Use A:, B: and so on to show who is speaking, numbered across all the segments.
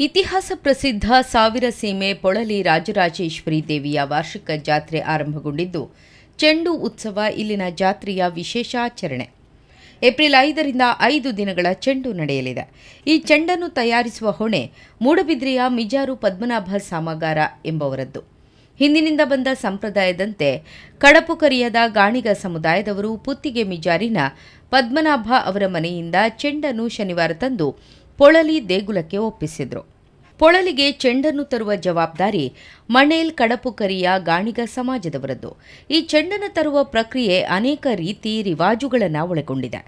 A: ಇತಿಹಾಸ ಪ್ರಸಿದ್ಧ ಸಾವಿರ ಸೀಮೆ ಪೊಳಲಿ ರಾಜರಾಜೇಶ್ವರಿ ದೇವಿಯ ವಾರ್ಷಿಕ ಜಾತ್ರೆ ಆರಂಭಗೊಂಡಿದ್ದು, ಚೆಂಡು ಉತ್ಸವ ಇಲ್ಲಿನ ಜಾತ್ರೆಯ ವಿಶೇಷಾಚರಣೆ. ಏಪ್ರಿಲ್ ಐದರಿಂದ ಐದು ದಿನಗಳ ಚೆಂಡು ನಡೆಯಲಿದೆ. ಈ ಚೆಂಡನ್ನು ತಯಾರಿಸುವ ಹೊಣೆ ಮೂಡಬಿದ್ರೆಯ ಮಿಜಾರು ಪದ್ಮನಾಭ ಸಾಮಗಾರ ಎಂಬವರದ್ದು. ಹಿಂದಿನಿಂದ ಬಂದ ಸಂಪ್ರದಾಯದಂತೆ ಕಡಪು ಕರಿಯದ ಗಾಣಿಗ ಸಮುದಾಯದವರು ಪುತ್ತಿಗೆ ಮಿಜಾರಿನ ಪದ್ಮನಾಭ ಅವರ ಮನೆಯಿಂದ ಚೆಂಡನ್ನು ಶನಿವಾರ ತಂದು ಪೊಳಲಿ ದೇಗುಲಕ್ಕೆ ಒಪ್ಪಿಸಿದ್ರು. ಪೊಳಲಿಗೆ ಚೆಂಡನ್ನು ತರುವ ಜವಾಬ್ದಾರಿ ಮಣೇಲ್ ಕಡಪು ಕರಿಯ ಗಾಣಿಗ ಸಮಾಜದವರದ್ದು. ಈ ಚೆಂಡನ್ನು ತರುವ ಪ್ರಕ್ರಿಯೆ ಅನೇಕ ರೀತಿ ರಿವಾಜುಗಳನ್ನು ಒಳಗೊಂಡಿದೆ.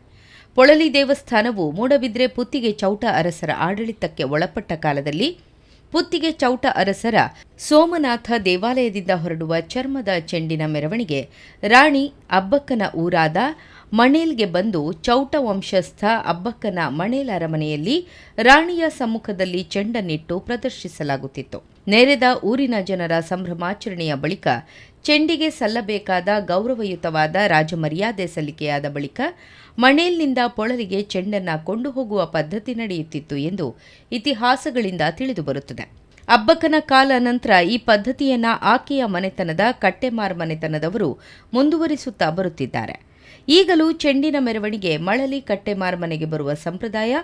A: ಪೊಳಲಿ ದೇವಸ್ಥಾನವು ಮೂಡಬಿದ್ರೆ ಪುತ್ತಿಗೆ ಚೌಟ ಅರಸರ ಆಡಳಿತಕ್ಕೆ ಒಳಪಟ್ಟ ಕಾಲದಲ್ಲಿ ಪುತ್ತಿಗೆ ಚೌಟ ಅರಸರ ಸೋಮನಾಥ ದೇವಾಲಯದಿಂದ ಹೊರಡುವ ಚರ್ಮದ ಚೆಂಡಿನ ಮೆರವಣಿಗೆ ರಾಣಿ ಅಬ್ಬಕ್ಕನ ಊರಾದ ಮಣೇಲ್ಗೆ ಬಂದು ಚೌಟ ವಂಶಸ್ಥ ಅಬ್ಬಕ್ಕನ ಮಣೇಲ್ ಅರಮನೆಯಲ್ಲಿ ರಾಣಿಯ ಸಮ್ಮುಖದಲ್ಲಿ ಚೆಂಡನ್ನಿಟ್ಟು ಪ್ರದರ್ಶಿಸಲಾಗುತ್ತಿತ್ತು. ನೆರೆದ ಊರಿನ ಜನರ ಸಂಭ್ರಮಾಚರಣೆಯ ಬಳಿಕ ಚೆಂಡಿಗೆ ಸಲ್ಲಬೇಕಾದ ಗೌರವಯುತವಾದ ರಾಜಮರ್ಯಾದೆ ಸಲ್ಲಿಕೆಯಾದ ಬಳಿಕ ಮಣೇಲ್ನಿಂದ ಪೊಳಲಿಗೆ ಚೆಂಡನ್ನ ಕೊಂಡು ಹೋಗುವ ಪದ್ಧತಿ ನಡೆಯುತ್ತಿತ್ತು ಎಂದು ಇತಿಹಾಸಗಳಿಂದ ತಿಳಿದುಬರುತ್ತದೆ ಅಬ್ಬಕ್ಕನ ಕಾಲ ನಂತರ ಈ ಪದ್ಧತಿಯನ್ನ ಆಕೆಯ ಮನೆತನದ ಕಟ್ಟೆಮಾರ್ ಮನೆತನದವರು ಮುಂದುವರಿಸುತ್ತಾ ಬರುತ್ತಿದ್ದಾರೆ. ಈಗಲೂ ಚೆಂಡಿನ ಮೆರವಣಿಗೆ ಮಳಲಿ ಕಟ್ಟೆಮಾರ್ ಮನೆಗೆ ಬರುವ ಸಂಪ್ರದಾಯ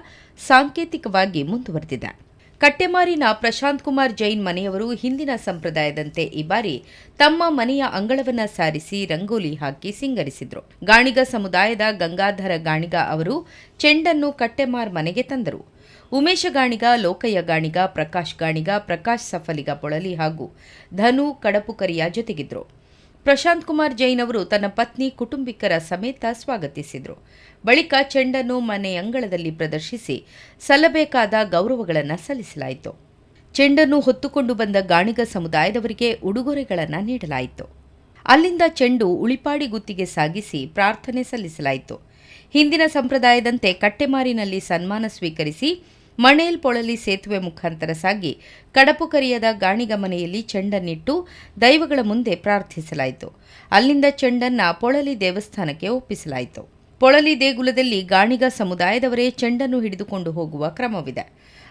A: ಸಾಂಕೇತಿಕವಾಗಿ ಮುಂದುವರೆದಿದೆ. ಕಟ್ಟೆಮಾರಿನ ಪ್ರಶಾಂತ್ ಕುಮಾರ್ ಜೈನ್ ಮನೆಯವರು ಹಿಂದಿನ ಸಂಪ್ರದಾಯದಂತೆ ಈ ಬಾರಿ ತಮ್ಮ ಮನೆಯ ಅಂಗಳವನ್ನ ಸಾರಿಸಿ ರಂಗೋಲಿ ಹಾಕಿ ಸಿಂಗರಿಸಿದ್ರು. ಗಾಣಿಗ ಸಮುದಾಯದ ಗಂಗಾಧರ ಗಾಣಿಗ ಅವರು ಚೆಂಡನ್ನು ಕಟ್ಟೆಮಾರ್ ಮನೆಗೆ ತಂದರು. ಉಮೇಶ ಗಾಣಿಗ, ಲೋಕಯ್ಯ ಗಾಣಿಗ, ಪ್ರಕಾಶ್ ಗಾಣಿಗ, ಪ್ರಕಾಶ್ ಸಫಲಿಗ ಪೊಳಲಿ ಹಾಗೂ ಧನು ಕಡಪುಕರಿಯ ಜೊತೆಗಿದ್ರು. ಪ್ರಶಾಂತ್ ಕುಮಾರ್ ಜೈನ್ ಅವರು ತನ್ನ ಪತ್ನಿ, ಕುಟುಂಬಿಕರ ಸಮೇತ ಸ್ವಾಗತಿಸಿದರು. ಬಳಿಕ ಚೆಂಡನ್ನು ಮನೆ ಅಂಗಳದಲ್ಲಿ ಪ್ರದರ್ಶಿಸಿ ಸಲ್ಲಬೇಕಾದ ಗೌರವಗಳನ್ನು ಸಲ್ಲಿಸಲಾಯಿತು. ಚೆಂಡನ್ನು ಹೊತ್ತುಕೊಂಡು ಬಂದ ಗಾಣಿಗ ಸಮುದಾಯದವರಿಗೆ ಉಡುಗೊರೆಗಳನ್ನು ನೀಡಲಾಯಿತು. ಅಲ್ಲಿಂದ ಚೆಂಡು ಉಳಿಪಾಡಿ ಗುತ್ತಿಗೆ ಸಾಗಿಸಿ ಪ್ರಾರ್ಥನೆ ಸಲ್ಲಿಸಲಾಯಿತು. ಹಿಂದಿನ ಸಂಪ್ರದಾಯದಂತೆ ಕಟ್ಟೆಮಾರಿನಲ್ಲಿ ಸನ್ಮಾನ ಸ್ವೀಕರಿಸಿ ಮಣೇಲ್ ಪೊಳಲಿ ಸೇತುವೆ ಮುಖಾಂತರ ಸಾಗಿ ಕಡಪು ಕರಿಯದ ಗಾಣಿಗ ಮನೆಯಲ್ಲಿ ಚೆಂಡನ್ನಿಟ್ಟು ದೈವಗಳ ಮುಂದೆ ಪ್ರಾರ್ಥಿಸಲಾಯಿತು. ಅಲ್ಲಿಂದ ಚೆಂಡನ್ನ ಪೊಳಲಿ ದೇವಸ್ಥಾನಕ್ಕೆ ಒಪ್ಪಿಸಲಾಯಿತು. ಪೊಳಲಿ ದೇಗುಲದಲ್ಲಿ ಗಾಣಿಗ ಸಮುದಾಯದವರೇ ಚೆಂಡನ್ನು ಹಿಡಿದುಕೊಂಡು ಹೋಗುವ ಕ್ರಮವಿದೆ.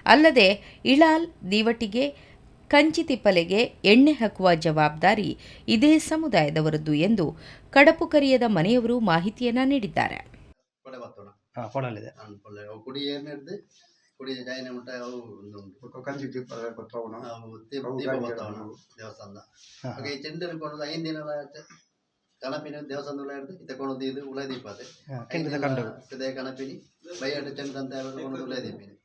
A: ಅಲ್ಲದೆ ಇಳಾಲ್ ದೀವಟಿಗೆ ಕಂಚಿತಿಪ್ಪಲೆಗೆ ಎಣ್ಣೆ ಹಾಕುವ ಜವಾಬ್ದಾರಿ ಇದೇ ಸಮುದಾಯದವರದ್ದು ಎಂದು ಕಡಪು ಕರಿಯದ ಮನೆಯವರು ಮಾಹಿತಿಯನ್ನ ನೀಡಿದ್ದಾರೆ.
B: ಕೊಡೆ ಬತ್ತೋಣ
C: ಹಾಂ ಕೊಡಲಿದೆ
B: ಅನ್ಕೊಳ್ಳೆ ಅವು ಕುಡಿ ಏನು ಹಿಡ್ದು ಕುಡಿ ಜೈನ ಉಂಟ ಅವು ಒಂದು ಉಂಟು
C: ಕಂಚಿ ದೀಪ ಗೊತ್ತವಣ
B: ಅವು ದೀಪ
C: ಅವು
B: ದೀಪ
C: ಗಾಡಿ
B: ಬತ್ತವಣ
C: ಹಿಡ್ದು.
B: ದೇವಸ್ಥಾನದ
C: ಹಾಂ
B: ಹಾಗೆ ಈ ಚೆಂಡು ಕೊಂಡು ಐದು ದಿನ ಕಣಪಿನ ದೇವಸ್ಥಾನದ ಉಳ ಹಿಡ್ದು ಇತ್ತ ಕೊಂಡು ಇದು ಉಳ ದೀಪ ಅದೇ
C: ಕೆಂಡದ ಕಂಡು
B: ಇದೇ ಕಣಪಿನಿ ಬೈಯಟ್ಟು ಚೆಂಡು ಅಂತ ಕೊಂಡು ಉಳ ದೀಪಿನಿ